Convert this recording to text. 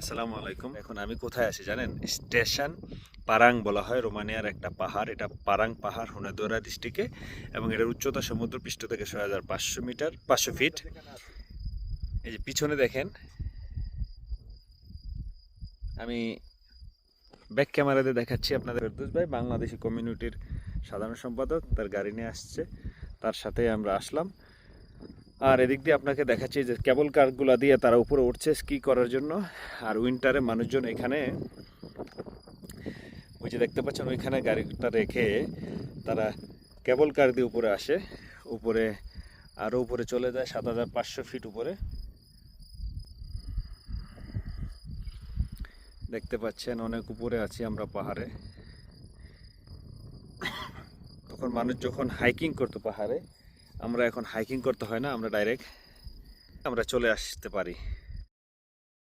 আসসালামু আলাইকুম। এখন আমি কোথায় আছি জানেন? স্টেশন পারাং বলা হয়, রোমানিয়ার একটা পাহাড়। এটা পারাং পাহাড়, হুনেদোরা ডিস্ট্রিক্টে এবং এটার উচ্চতা সমুদ্র পৃষ্ঠ থেকে ছয় হাজার পাঁচশো মিটার, পাঁচশো ফিট। এই যে পিছনে দেখেন, আমি ব্যাক ক্যামেরাতে দেখাচ্ছি আপনাদের। ফেরদৌস ভাই, বাংলাদেশি কমিউনিটির সাধারণ সম্পাদক, তার গাড়ি নিয়ে আসছে। তার সাথে আমরা আসলাম। আর এদিক দিয়ে আপনাকে দেখাচ্ছি যে কেবল কারগুলো দিয়ে তারা উপরে উঠছে স্কি করার জন্য। আর উইন্টারে মানুষজন এখানে, ওই যে দেখতে পাচ্ছেন, ওইখানে গাড়িটা রেখে তারা কেবল কার দিয়ে উপরে আসে। উপরে আরও উপরে চলে যায়, সাত হাজার পাঁচশো ফিট উপরে। দেখতে পাচ্ছেন, অনেক উপরে আছি আমরা পাহাড়ে। তখন মানুষ যখন হাইকিং করতো পাহাড়ে আমরা এখন হাইকিং করতে হয় না আমরা ডাইরেক্ট আমরা চলে আসতে পারি।